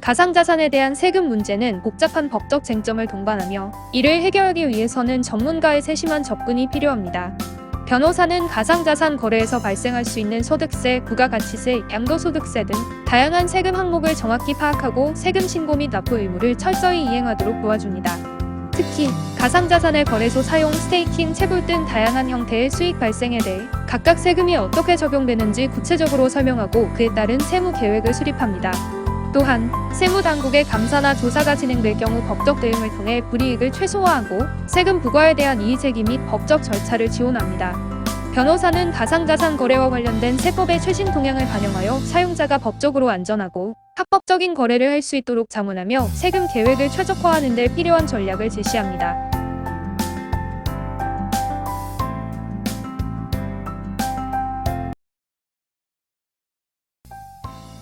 가상자산에 대한 세금 문제는 복잡한 법적 쟁점을 동반하며 이를 해결하기 위해서는 전문가의 세심한 접근이 필요합니다. 변호사는 가상자산 거래에서 발생할 수 있는 소득세, 부가가치세, 양도소득세 등 다양한 세금 항목을 정확히 파악하고 세금 신고 및 납부 의무를 철저히 이행하도록 도와줍니다. 특히 가상자산의 거래소 사용, 스테이킹, 채굴 등 다양한 형태의 수익 발생에 대해 각각 세금이 어떻게 적용되는지 구체적으로 설명하고 그에 따른 세무 계획을 수립합니다. 또한 세무당국의 감사나 조사가 진행될 경우 법적 대응을 통해 불이익을 최소화하고 세금 부과에 대한 이의제기 및 법적 절차를 지원합니다. 변호사는 가상자산 거래와 관련된 세법의 최신 동향을 반영하여 사용자가 법적으로 안전하고 합법적인 거래를 할 수 있도록 자문하며 세금 계획을 최적화하는 데 필요한 전략을 제시합니다.